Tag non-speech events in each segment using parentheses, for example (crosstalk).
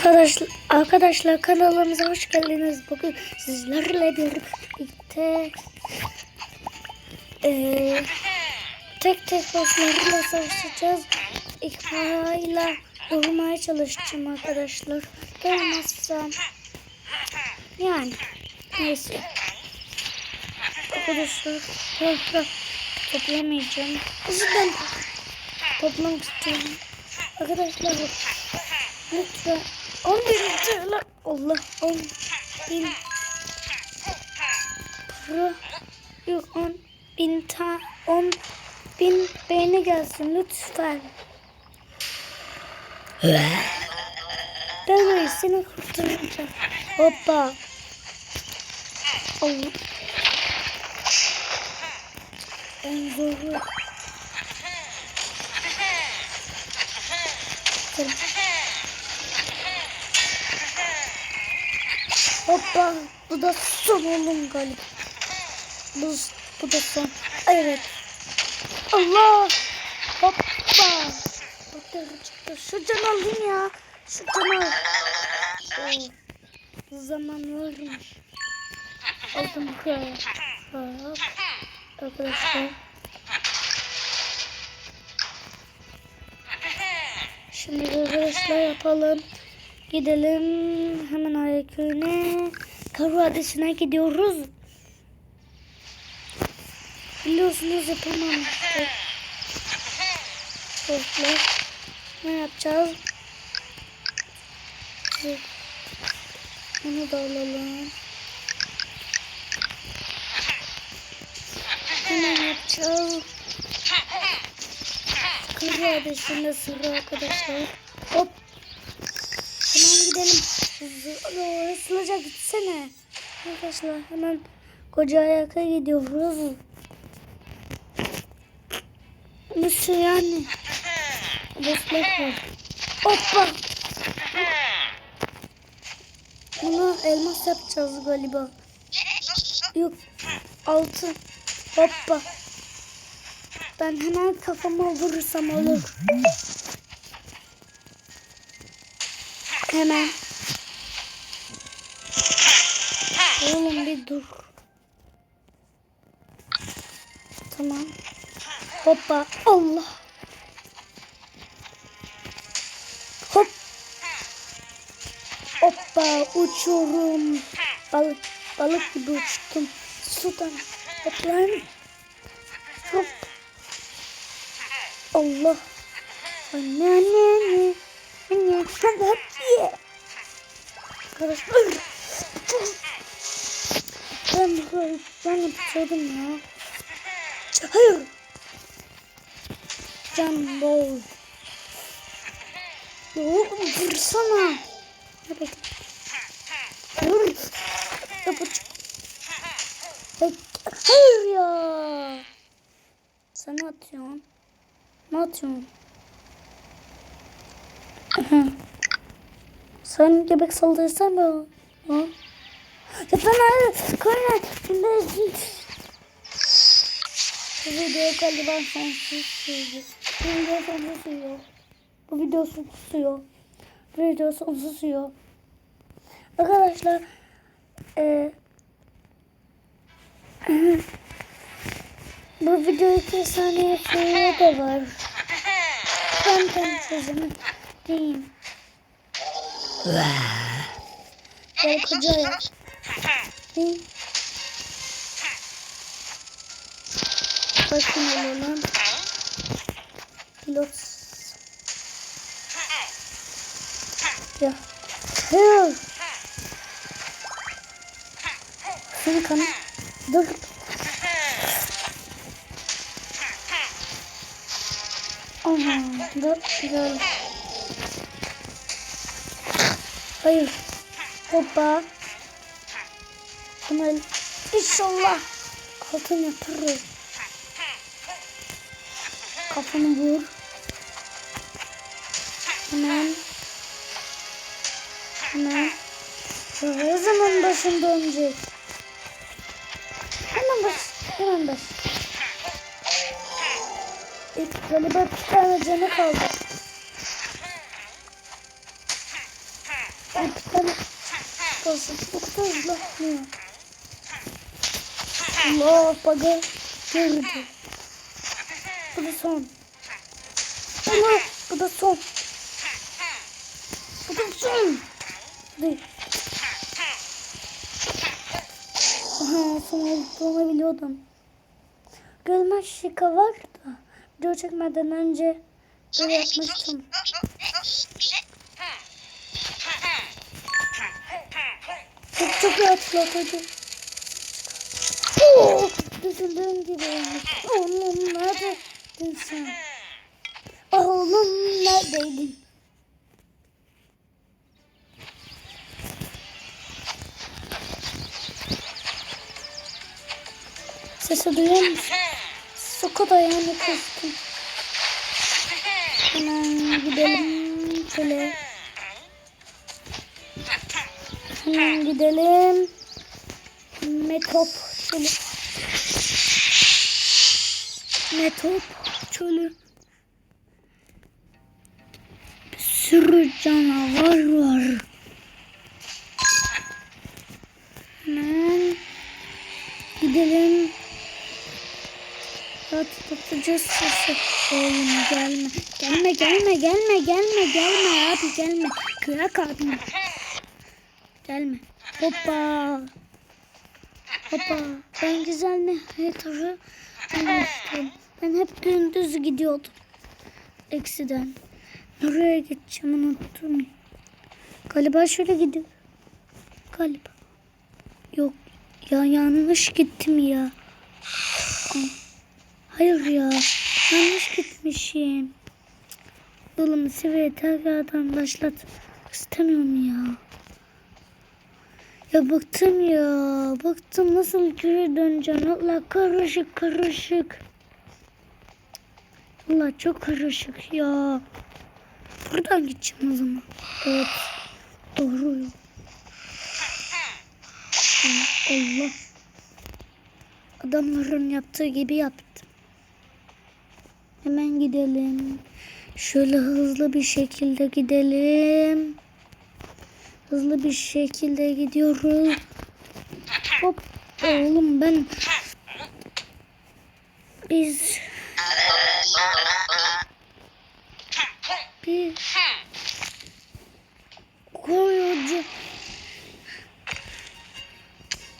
Arkadaşlar, arkadaşlar kanalımıza hoş geldiniz. Bugün sizlerle birlikte eee tek tek bosslarla savaşacağız. İkmayla vurmaya çalışacağım arkadaşlar. Gelmezsem yani neyse. Arkadaşlar toprak toplamayacağım. Hızlıdan toplamak istiyorum. Arkadaşlar lütfen 10 bin TL Allah 10 bin para yok 10 bin ta 10 bin beğeni gelsin lütfen. Gel buraya seni kurtaracağım. Hoppa. Allah. En zoru. Hoppa. Bu da son oğlum galiba. Bu, bu da son. Evet. Allah. Hoppa. Bakın çıktı. Şu can alayım ya. Şu can al. Oo. Zaman varmış. Aldım kral. Hop. Arkadaşlar. Şimdi arkadaşlar yapalım. Gidelim hemen Ayköy'üne. Kar Vadisi'ne gidiyoruz. Biliyorsunuz yapamamıştık. Dostlar. Ne yapacağız? Bunu da alalım. Hemen yapacağız. Kır Vadisi'nde sıra arkadaşlar. Hop. Gidelim. Hızlı- Hızlıca gitsene. Arkadaşlar hemen koca ayaka gidiyoruz. Nasıl yani? Dostlar var. Hoppa. Bunu elmas yapacağız galiba. Yok. Altın. Hoppa. Ben hemen kafama vurursam olur. Hemen. Oğlum bir dur. Tamam. Hoppa. Allah. Hop. Hoppa uçuyorum. Balık, balık gibi uçtum. Sudan. Hop lan. Hop. Allah. Anne anne anne. Anne. Hadi hadi ye. Arkadaşlar. Ben böyle ben yapıyordum ya. Hayır. Can bol. Oğlum vursana. Evet. Vur. Yapacağım. Hayır ya. Sen ne atıyorsun? Ne atıyorsun? Sen göbek saldırırsan mı? Ha? Ya hayır. Koyma. Şimdi bu video galiba sonsuz sürüyor. Bu video sonsuz sürüyor. Bu video sürüyor. (laughs) Bu video sürüyor. Arkadaşlar eee bu video iki saniye süre de var. Ben kendi sözümü diyeyim. Ne? Bakın alalım. Pilot. Ya. Hayır. Seni kanı. Dur. Aha, dur. Güzel. Hayır. Hoppa. Bunu inşallah altın yaparız. Kafanı vur. Hemen. Hemen. Ne zaman başım dönecek? Hemen baş. Hemen baş. İlk galiba bir tane canı kaldı. Bu kadar hızlı atmıyor. Allah baga girdi. Bu da son. Allah bu da son. Bu da son. Hadi. Aha son olduğunu biliyordum. Gölme şika var da. Video çekmeden önce böyle yapmıştım. Çok rahatlatıcı. Oo, düşündüğüm gibi olmuş. Oğlum neredeydin sen? Oğlum neredeydin? Sesi duyuyor musun? Soka da yani kıstım. Hemen gidelim şöyle. Hemen gidelim. Metop şöyle. Metop çölü. Bir sürü canavar var. Hemen gidelim. Atlatacağız sesi. Oğlum gelme. Gelme gelme gelme gelme gelme abi gelme. Kıyak atma. Gelme. Hoppa. Hoppa. Ben güzel Mehmet'i unuttum. Ben hep gündüz gidiyordum. Eksiden. Nereye gideceğim unuttum. Galiba şöyle gidiyor. Galiba. Yok. Ya yanlış gittim ya. Hayır ya. Yanlış gitmişim. Yolumu Sivri'ye tekrardan başlat. İstemiyorum ya. Ya bıktım ya. Bıktım nasıl geri döneceğim. Allah karışık karışık. Allah çok karışık ya. Buradan gideceğim o zaman. Evet. Doğru. Allah. Adamların yaptığı gibi yaptım. Hemen gidelim. Şöyle hızlı bir şekilde gidelim. Hızlı bir şekilde gidiyoruz. Hop. Oğlum ben... Biz... Bir... Koyucu...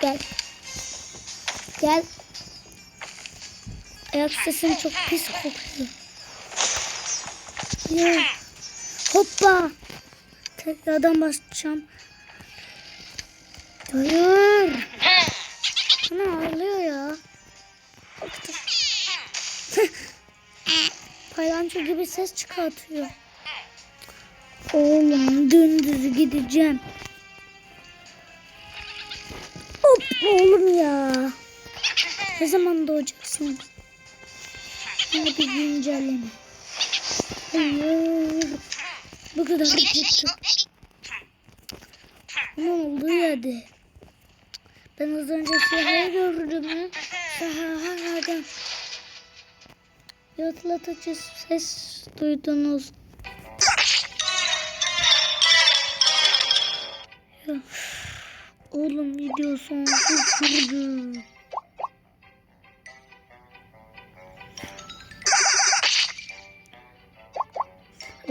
Gel. Gel. Ayak sesim çok pis kokuyor. Hoppa. Tekrardan başlayacağım. Hayır. Ana ağlıyor ya. Paylanço gibi ses çıkartıyor. Oğlum dümdüz gideceğim. Hop oğlum ya. Ne zaman doğacaksın? Şimdi bir güncelleme. Hayır. Bu kadar gitti. Ne oldu yedi? Ben az önce siyahı gördüm mü? Saha nereden? Yatlatıcı ses duydunuz. Ya, oğlum video sonsuz sürdü.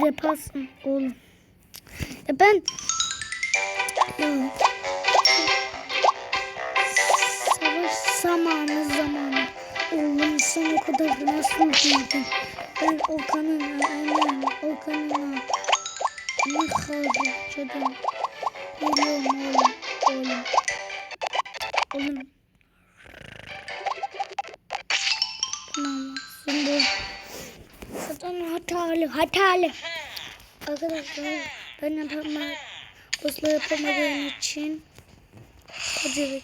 Yaparsın oğlum. Ya ben ya savaş zamanı zamanı oğlum sen o kadar nasıl büyüdün? Ben o kanına annem o kanına ne harcadım? Biliyorum oğlum oğlum. Oğlum. Tamam. Şimdi Zaten hatalı, hatalı. Arkadaşlar ben yapamam. Hızlı yapamadığım için acele edeceğiz.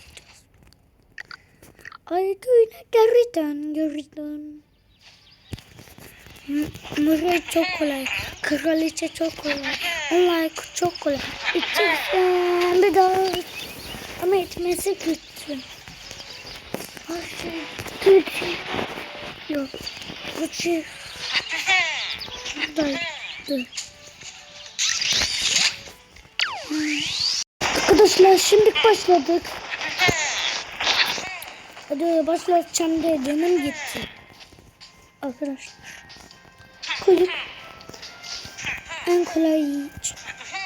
Ay güne geri dön, geri dön. Mırı çok kolay. Kraliçe çok kolay. Onlar çok kolay. İçersen bir daha. Ama etmesi kötü. Ay kötü. Yok. Kötü. Buradaydı. Arkadaşlar şimdi başladık. Hadi başlatacağım dedim gitti. Arkadaşlar. Koyun. En kolay.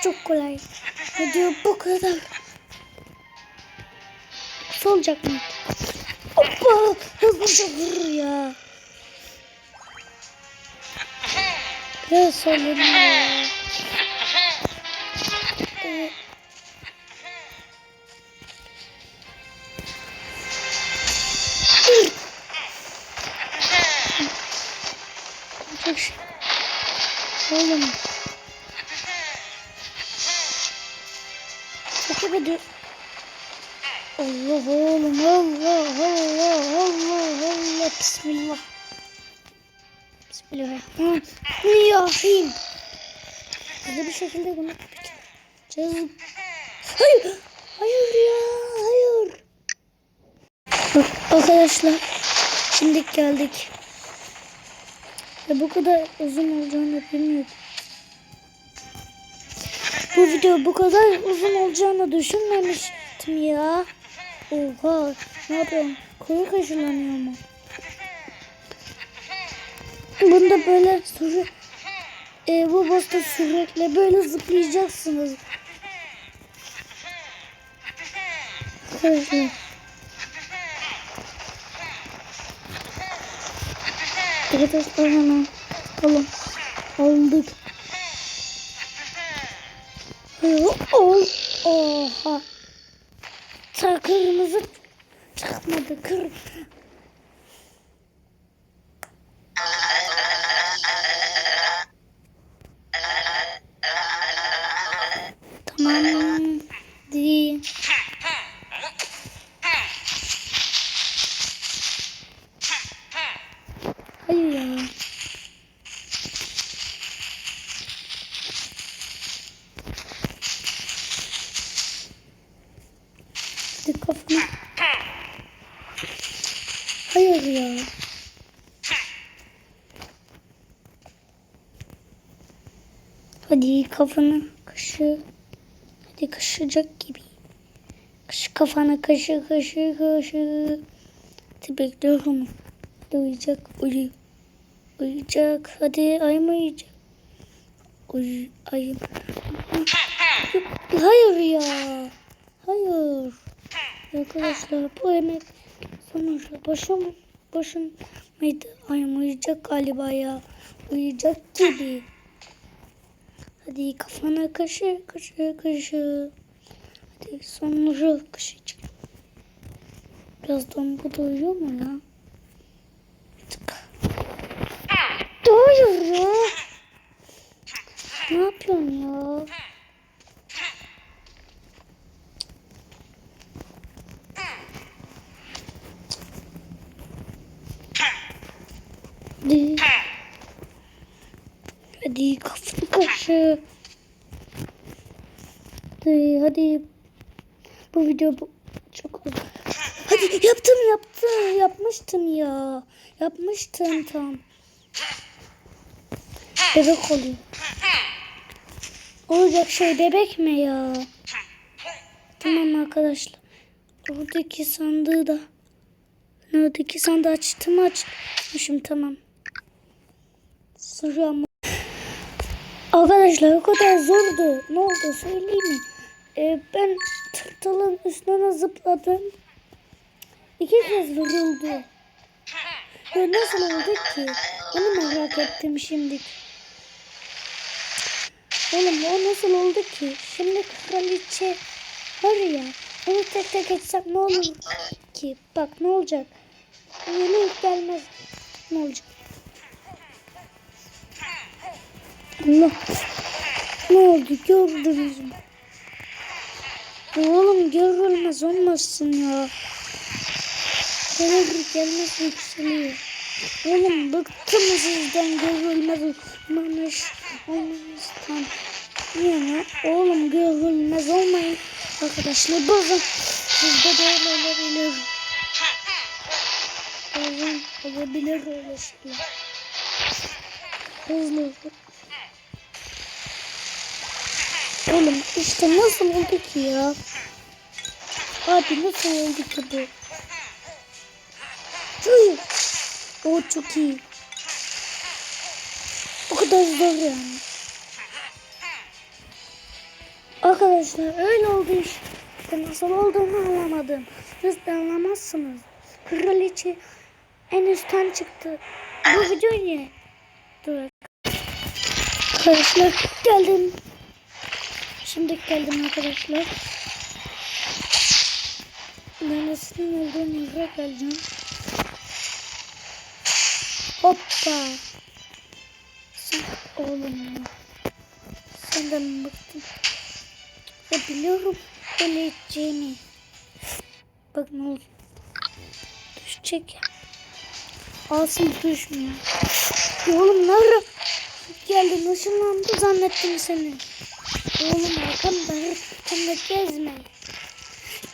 Çok kolay. Hadi bu kadar. Solacak mı? Hoppa! Hızlıca vur ya. Biraz solun. Ee, Çok şey. Oğlum. Takip ediyor. Allah oğlum Allah Allah Allah Allah Bismillah. Bismillahirrahmanirrahim. Hızlı bir şekilde bunu bitireceğiz. Hayır. Hayır ya. Hayır. Bak arkadaşlar. Şimdi geldik. Ve bu kadar uzun olacağını bilmiyordum. Bu video bu kadar uzun olacağını düşünmemiştim ya. Oha ne yapıyorum? Koyu kaşılanıyor mu? Bunda böyle süre e, bu boss'ta sürekli böyle zıplayacaksınız. Arkadaşlar. Arkadaşlar hemen alın. Aldık. Ol. Oha. Kırmızı çıkmadı. Kır. Ya. Hadi kafana kaşı. Hadi kaşıyacak gibi. Kaşı kafana kaşı kaşı kaşı. Hadi bekliyorum. Hadi uyuyacak. Uyu. Uyuyacak. Hadi ay mı uyuyacak? Uyu. Ay. Hayır ya. Hayır. Arkadaşlar bu emek sonuçta boşum boşum mıydı? Ay uyuyacak galiba ya. Uyuyacak gibi. Hadi kafana kaşı kaşı kaşı. Hadi sonra kaşıyacak. Birazdan bu da uyuyor mu ya? Tık. Hayır ya. Ne yapıyorsun ya? Hadi. Hadi kafanı kaşı. Hadi. Bu video bu çok. Hadi yaptım yaptım. Yapmıştım ya. Yapmıştım tam. Bebek oluyor. Olacak şey bebek mi ya? Tamam arkadaşlar. Oradaki sandığı da Oradaki sandığı açtım açmışım tamam. Sıra? Arkadaşlar o kadar zordu. Ne oldu söyleyeyim mi? Ee, ben tırtılın üstüne zıpladım. İki kez vuruldu. Ya nasıl oldu ki? Onu merak ettim şimdi. Oğlum o nasıl oldu ki? Şimdi kraliçe var ya. Onu tek tek etsem ne olur ki? Bak ne olacak? Yeni gelmez. Ne olacak? Allah. Ne oldu gördünüz mü? Oğlum görülmez olmasın ya. Gelir gelmez yükseliyor. Oğlum bıktım sizden görülmez olmamış olmamıştan. Yani oğlum görülmez olmayın. Arkadaşlar bakın sizde böyle olabilir. Bazen olabilir öyle şeyler. Hızlı hızlı. Oğlum işte nasıl oldu ki ya? Abi nasıl oldu ki bu? Tüh. O çok iyi. O kadar zor yani. Arkadaşlar öyle oldu işte. Nasıl olduğunu anlamadım. Siz de anlamazsınız. Kraliçe en üstten çıktı. Bu video niye? Dur. Arkadaşlar geldim. Şimdi geldim arkadaşlar. Neresinin olduğunu yere geleceğim. Hoppa. Sen oğlum ya. Senden bıktım? Ya biliyorum böyle edeceğini. Bak ne oldu. Düşecek ya. Alsın düşmüyor. Ya oğlum nerede? Geldin ışınlandı zannettim seni. Oğlum arkamda arkamda gezme.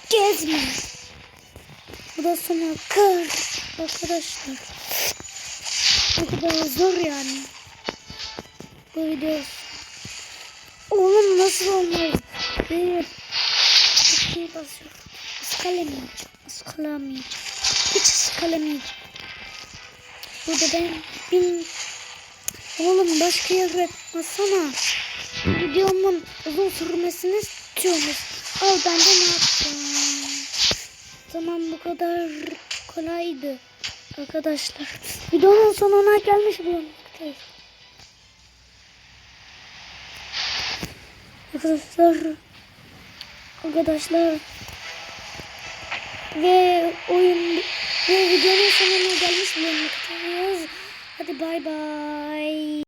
Gezme. Bu da sana kır. Arkadaşlar. Bu kadar zor yani. Bu video. Oğlum nasıl olmaz? Bir. İki basıyor. Iskalamayacağım. Iskalamayacağım. Hiç ıskalamayacağım. Burada ben bin Oğlum başka yere bassana. Videomun uzun sürmesini istiyormuş. Al ben de ne yapacağım? Tamam bu kadar kolaydı. Arkadaşlar. Videonun sonuna gelmiş bulunmaktayız. Arkadaşlar. Arkadaşlar. Ve oyun ve videonun sonuna gelmiş bulunmaktayız. Hadi bay bay.